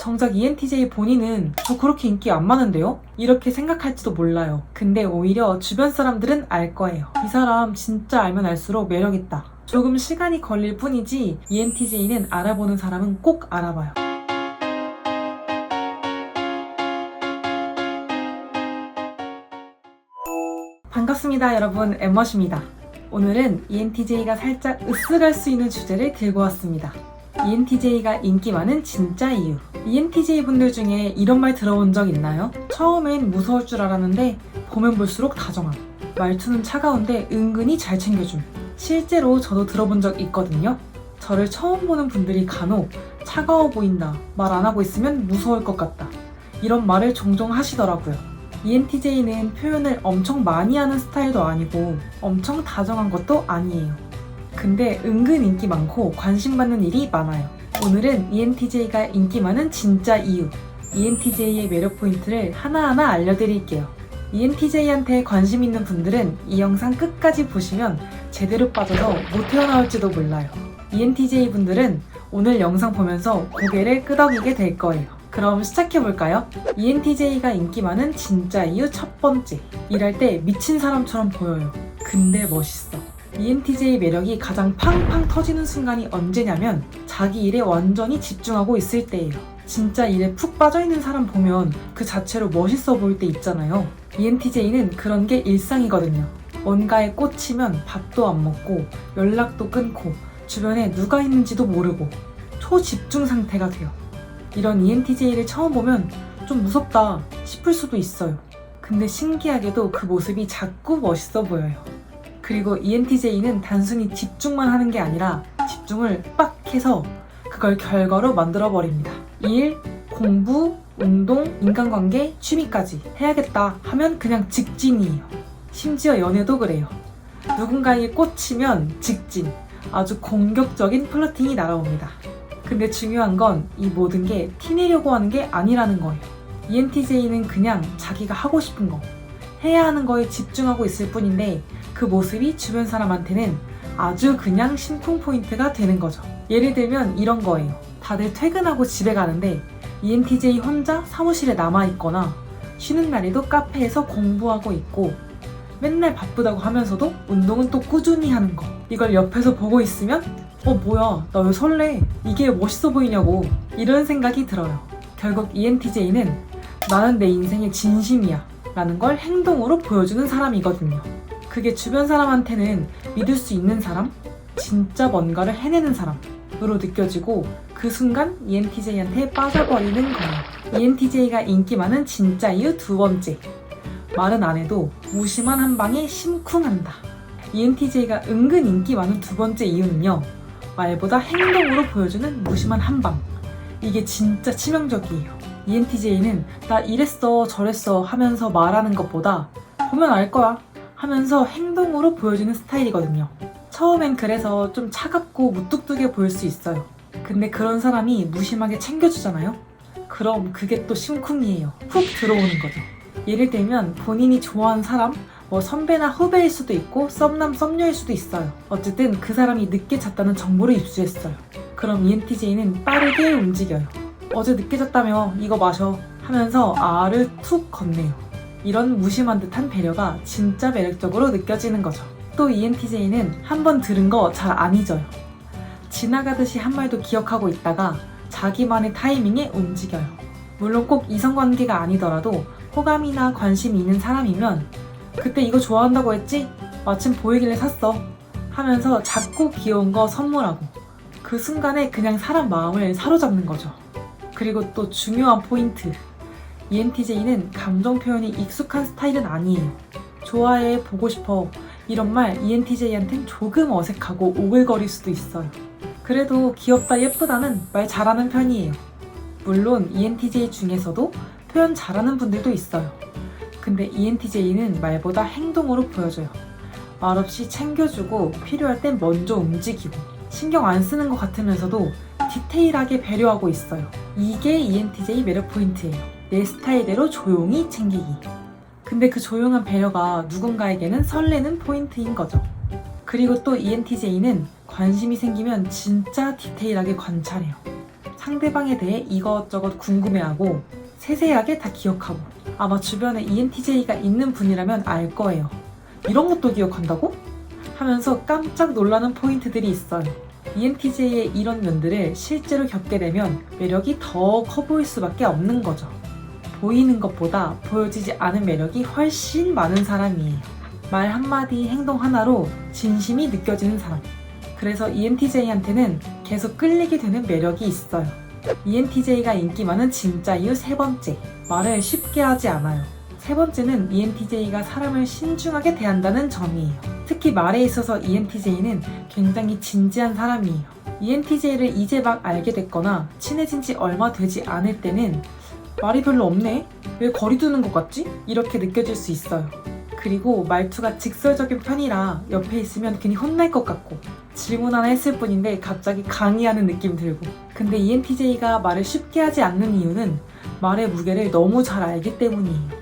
정작 ENTJ 본인은 저 그렇게 인기 안 많은데요? 이렇게 생각할지도 몰라요. 근데 오히려 주변 사람들은 알 거예요. 이 사람 진짜 알면 알수록 매력있다. 조금 시간이 걸릴 뿐이지 ENTJ는 알아보는 사람은 꼭 알아봐요. 반갑습니다 여러분 엠머십니다. 오늘은 ENTJ가 살짝 으쓱할 수 있는 주제를 들고 왔습니다. ENTJ가 인기 많은 진짜 이유. ENTJ 분들 중에 이런 말 들어본 적 있나요? 처음엔 무서울 줄 알았는데 보면 볼수록 다정함. 말투는 차가운데 은근히 잘 챙겨줌. 실제로 저도 들어본 적 있거든요. 저를 처음 보는 분들이 간혹 차가워 보인다, 말 안 하고 있으면 무서울 것 같다. 이런 말을 종종 하시더라고요. ENTJ는 표현을 엄청 많이 하는 스타일도 아니고 엄청 다정한 것도 아니에요. 근데 은근 인기 많고 관심 받는 일이 많아요. 오늘은 ENTJ가 인기 많은 진짜 이유, ENTJ의 매력 포인트를 하나하나 알려드릴게요. ENTJ한테 관심 있는 분들은 이 영상 끝까지 보시면 제대로 빠져서 못 헤어나올지도 몰라요. ENTJ 분들은 오늘 영상 보면서 고개를 끄덕이게 될 거예요. 그럼 시작해볼까요? ENTJ가 인기 많은 진짜 이유 첫 번째. 일할 때 미친 사람처럼 보여요. 근데 멋있어. ENTJ 매력이 가장 팡팡 터지는 순간이 언제냐면 자기 일에 완전히 집중하고 있을 때예요. 진짜 일에 푹 빠져있는 사람 보면 그 자체로 멋있어 보일 때 있잖아요. ENTJ는 그런 게 일상이거든요. 뭔가에 꽂히면 밥도 안 먹고 연락도 끊고 주변에 누가 있는지도 모르고 초집중 상태가 돼요. 이런 ENTJ를 처음 보면 좀 무섭다 싶을 수도 있어요. 근데 신기하게도 그 모습이 자꾸 멋있어 보여요. 그리고 ENTJ는 단순히 집중만 하는 게 아니라 집중을 빡 해서 그걸 결과로 만들어 버립니다. 일, 공부, 운동, 인간관계, 취미까지 해야겠다 하면 그냥 직진이에요. 심지어 연애도 그래요. 누군가에게 꽂히면 직진. 아주 공격적인 플러팅이 날아옵니다. 근데 중요한 건 이 모든 게 티내려고 하는 게 아니라는 거예요. ENTJ는 그냥 자기가 하고 싶은 거, 해야 하는 거에 집중하고 있을 뿐인데 그 모습이 주변 사람한테는 아주 그냥 심쿵 포인트가 되는 거죠. 예를 들면 이런 거예요. 다들 퇴근하고 집에 가는데 ENTJ 혼자 사무실에 남아있거나 쉬는 날에도 카페에서 공부하고 있고 맨날 바쁘다고 하면서도 운동은 또 꾸준히 하는 거. 이걸 옆에서 보고 있으면 어 뭐야 나 왜 설레 이게 멋있어 보이냐고 이런 생각이 들어요 결국 ENTJ는 나는 내 인생의 진심이야 라는 걸 행동으로 보여주는 사람이거든요 그게 주변 사람한테는 믿을 수 있는 사람 진짜 뭔가를 해내는 사람으로 느껴지고 그 순간 ENTJ한테 빠져버리는 거예요 ENTJ가 인기 많은 진짜 이유 두 번째. 말은 안 해도 무심한 한 방에 심쿵한다. ENTJ가 은근 인기 많은 두 번째 이유는요. 말보다 행동으로 보여주는 무심한 한방. 이게 진짜 치명적이에요. ENTJ는 나 이랬어 저랬어 하면서 말하는 것보다 보면 알 거야 하면서 행동으로 보여주는 스타일이거든요. 처음엔 그래서 좀 차갑고 무뚝뚝해 보일 수 있어요. 근데 그런 사람이 무심하게 챙겨주잖아요? 그럼 그게 또 심쿵이에요. 훅 들어오는 거죠. 예를 들면 본인이 좋아하는 사람, 뭐 선배나 후배일 수도 있고 썸남 썸녀일 수도 있어요. 어쨌든 그 사람이 늦게 잤다는 정보를 입수했어요. 그럼 ENTJ는 빠르게 움직여요. 어제 늦게 잤다며 이거 마셔 하면서 알을 툭 건네요. 이런 무심한 듯한 배려가 진짜 매력적으로 느껴지는 거죠. 또 ENTJ는 한 번 들은 거 잘 안 잊어요. 지나가듯이 한 말도 기억하고 있다가 자기만의 타이밍에 움직여요. 물론 꼭 이성관계가 아니더라도 호감이나 관심이 있는 사람이면 그때 이거 좋아한다고 했지? 마침 보이길래 샀어. 하면서 작고 귀여운 거 선물하고 그 순간에 그냥 사람 마음을 사로잡는 거죠. 그리고 또 중요한 포인트. ENTJ는 감정 표현이 익숙한 스타일은 아니에요. 좋아해, 보고 싶어. 이런 말 ENTJ한텐 조금 어색하고 오글거릴 수도 있어요. 그래도 귀엽다, 예쁘다는 말 잘하는 편이에요. 물론 ENTJ 중에서도 표현 잘하는 분들도 있어요. 근데 ENTJ는 말보다 행동으로 보여줘요. 말없이 챙겨주고 필요할 땐 먼저 움직이고 신경 안 쓰는 것 같으면서도 디테일하게 배려하고 있어요. 이게 ENTJ 매력 포인트예요. 내 스타일대로 조용히 챙기기. 근데 그 조용한 배려가 누군가에게는 설레는 포인트인 거죠. 그리고 또 ENTJ는 관심이 생기면 진짜 디테일하게 관찰해요. 상대방에 대해 이것저것 궁금해하고 세세하게 다 기억하고 아마 주변에 ENTJ가 있는 분이라면 알 거예요. 이런 것도 기억한다고? 하면서 깜짝 놀라는 포인트들이 있어요. ENTJ의 이런 면들을 실제로 겪게 되면 매력이 더 커 보일 수밖에 없는 거죠. 보이는 것보다 보여지지 않은 매력이 훨씬 많은 사람이에요. 말 한마디, 행동 하나로 진심이 느껴지는 사람. 그래서 ENTJ한테는 계속 끌리게 되는 매력이 있어요. ENTJ가 인기 많은 진짜 이유 세 번째. 말을 쉽게 하지 않아요. 세 번째는 ENTJ가 사람을 신중하게 대한다는 점이에요. 특히 말에 있어서 ENTJ는 굉장히 진지한 사람이에요. ENTJ를 이제 막 알게 됐거나 친해진 지 얼마 되지 않을 때는 말이 별로 없네? 왜 거리 두는 것 같지? 이렇게 느껴질 수 있어요. 그리고 말투가 직설적인 편이라 옆에 있으면 괜히 혼날 것 같고 질문 하나 했을 뿐인데 갑자기 강의하는 느낌 들고 근데 ENTJ가 말을 쉽게 하지 않는 이유는 말의 무게를 너무 잘 알기 때문이에요.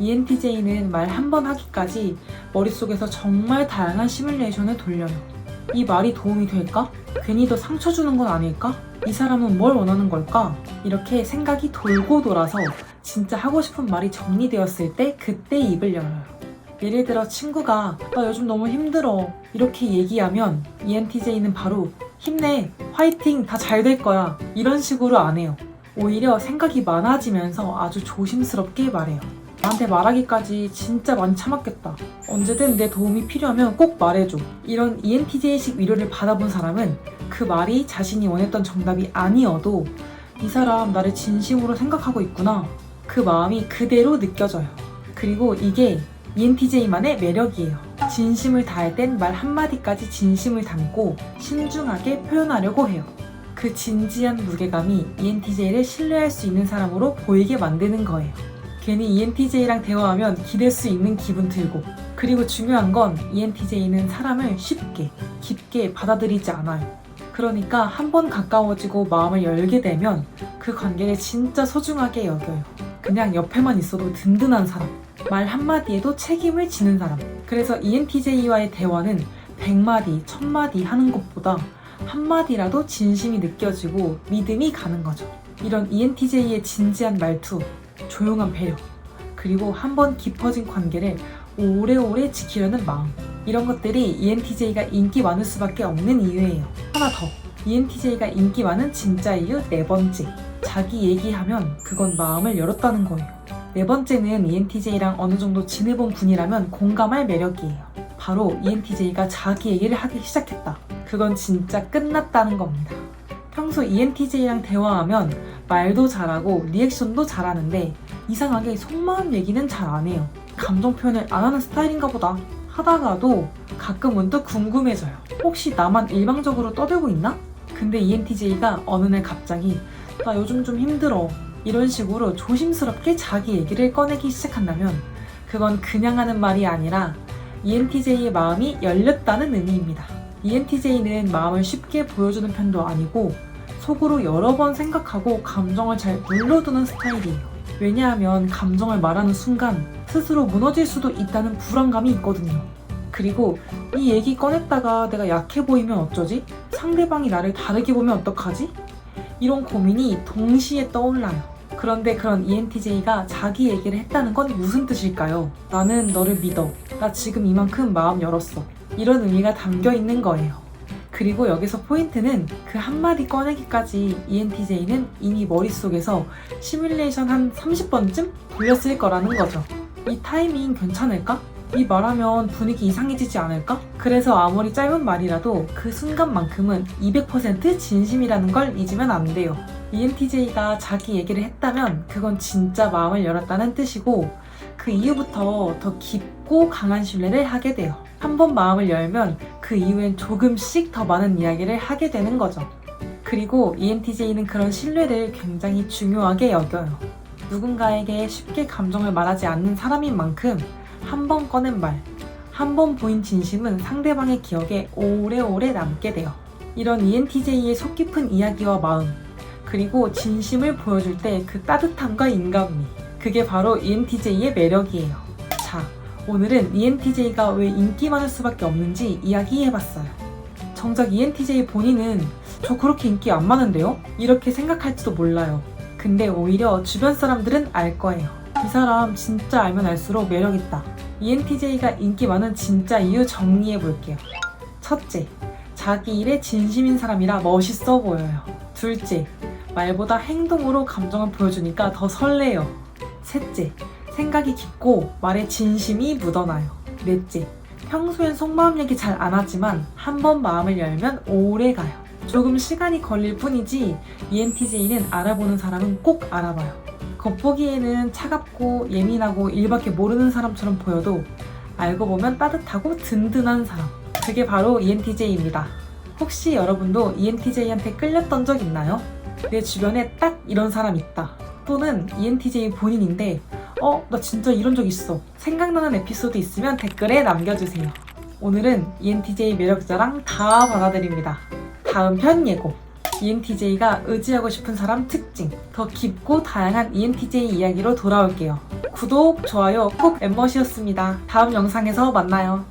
ENTJ는 말 한 번 하기까지 머릿속에서 정말 다양한 시뮬레이션을 돌려요. 이 말이 도움이 될까? 괜히 더 상처 주는 건 아닐까? 이 사람은 뭘 원하는 걸까? 이렇게 생각이 돌고 돌아서 진짜 하고 싶은 말이 정리되었을 때 그때 입을 열어요. 예를 들어 친구가 나 요즘 너무 힘들어 이렇게 얘기하면 ENTJ는 바로 힘내 화이팅 다 잘 될 거야 이런 식으로 안 해요. 오히려 생각이 많아지면서 아주 조심스럽게 말해요. 나한테 말하기까지 진짜 많이 참았겠다. 언제든 내 도움이 필요하면 꼭 말해줘. 이런 ENTJ식 위로를 받아본 사람은 그 말이 자신이 원했던 정답이 아니어도 이 사람 나를 진심으로 생각하고 있구나. 그 마음이 그대로 느껴져요. 그리고 이게 ENTJ만의 매력이에요. 진심을 다할 땐 말 한마디까지 진심을 담고 신중하게 표현하려고 해요. 그 진지한 무게감이 ENTJ를 신뢰할 수 있는 사람으로 보이게 만드는 거예요. 괜히 ENTJ랑 대화하면 기댈 수 있는 기분 들고 그리고 중요한 건 ENTJ는 사람을 쉽게 깊게 받아들이지 않아요. 그러니까 한 번 가까워지고 마음을 열게 되면 그 관계를 진짜 소중하게 여겨요. 그냥 옆에만 있어도 든든한 사람. 말 한마디에도 책임을 지는 사람. 그래서 ENTJ와의 대화는 100마디, 1000마디 하는 것보다 한마디라도 진심이 느껴지고 믿음이 가는 거죠. 이런 ENTJ의 진지한 말투, 조용한 배려, 그리고 한 번 깊어진 관계를 오래오래 지키려는 마음. 이런 것들이 ENTJ가 인기 많을 수밖에 없는 이유예요. 하나 더. ENTJ가 인기 많은 진짜 이유 네 번째. 자기 얘기하면 그건 마음을 열었다는 거예요. 네 번째는 ENTJ랑 어느 정도 지내본 분이라면 공감할 매력이에요. 바로 ENTJ가 자기 얘기를 하기 시작했다. 그건 진짜 끝났다는 겁니다. 평소 ENTJ랑 대화하면 말도 잘하고 리액션도 잘하는데 이상하게 속마음 얘기는 잘 안 해요. 감정 표현을 안 하는 스타일인가 보다. 하다가도 가끔은 또 궁금해져요. 혹시 나만 일방적으로 떠들고 있나? 근데 ENTJ가 어느 날 갑자기 나 요즘 좀 힘들어. 이런 식으로 조심스럽게 자기 얘기를 꺼내기 시작한다면 그건 그냥 하는 말이 아니라 ENTJ의 마음이 열렸다는 의미입니다. ENTJ는 마음을 쉽게 보여주는 편도 아니고 속으로 여러 번 생각하고 감정을 잘 눌러두는 스타일이에요. 왜냐하면 감정을 말하는 순간 스스로 무너질 수도 있다는 불안감이 있거든요. 그리고 이 얘기 꺼냈다가 내가 약해 보이면 어쩌지? 상대방이 나를 다르게 보면 어떡하지? 이런 고민이 동시에 떠올라요. 그런데 그런 ENTJ가 자기 얘기를 했다는 건 무슨 뜻일까요? 나는 너를 믿어. 나 지금 이만큼 마음 열었어. 이런 의미가 담겨 있는 거예요. 그리고 여기서 포인트는 그 한마디 꺼내기까지 ENTJ는 이미 머릿속에서 시뮬레이션 한 30번쯤 돌렸을 거라는 거죠. 이 타이밍 괜찮을까? 이 말하면 분위기 이상해지지 않을까? 그래서 아무리 짧은 말이라도 그 순간만큼은 200% 진심이라는 걸 잊으면 안 돼요. ENTJ가 자기 얘기를 했다면 그건 진짜 마음을 열었다는 뜻이고 그 이후부터 더 깊고 강한 신뢰를 하게 돼요. 한 번 마음을 열면 그 이후엔 조금씩 더 많은 이야기를 하게 되는 거죠. 그리고 ENTJ는 그런 신뢰를 굉장히 중요하게 여겨요. 누군가에게 쉽게 감정을 말하지 않는 사람인 만큼 한 번 꺼낸 말, 한 번 보인 진심은 상대방의 기억에 오래오래 남게 돼요. 이런 ENTJ의 속 깊은 이야기와 마음, 그리고 진심을 보여줄 때 그 따뜻함과 인간미, 그게 바로 ENTJ의 매력이에요. 자, 오늘은 ENTJ가 왜 인기 많을 수밖에 없는지 이야기해봤어요. 정작 ENTJ 본인은 저 그렇게 인기 안 많은데요? 이렇게 생각할지도 몰라요. 근데 오히려 주변 사람들은 알 거예요. 이 사람 진짜 알면 알수록 매력있다. ENTJ가 인기 많은 진짜 이유 정리해 볼게요. 첫째, 자기 일에 진심인 사람이라 멋있어 보여요. 둘째, 말보다 행동으로 감정을 보여주니까 더 설레요. 셋째, 생각이 깊고 말에 진심이 묻어나요. 넷째, 평소엔 속마음 얘기 잘 안 하지만 한 번 마음을 열면 오래 가요. 조금 시간이 걸릴 뿐이지 ENTJ는 알아보는 사람은 꼭 알아봐요. 겉보기에는 차갑고 예민하고 일밖에 모르는 사람처럼 보여도 알고 보면 따뜻하고 든든한 사람. 그게 바로 ENTJ입니다. 혹시 여러분도 ENTJ한테 끌렸던 적 있나요? 내 주변에 딱 이런 사람 있다. 또는 ENTJ 본인인데, 어, 나 진짜 이런 적 있어. 생각나는 에피소드 있으면 댓글에 남겨주세요. 오늘은 ENTJ 매력자랑 다 받아드립니다. 다음 편 예고. ENTJ가 의지하고 싶은 사람 특징. 더 깊고 다양한 ENTJ 이야기로 돌아올게요. 구독, 좋아요 꼭 엠머시였습니다. 다음 영상에서 만나요.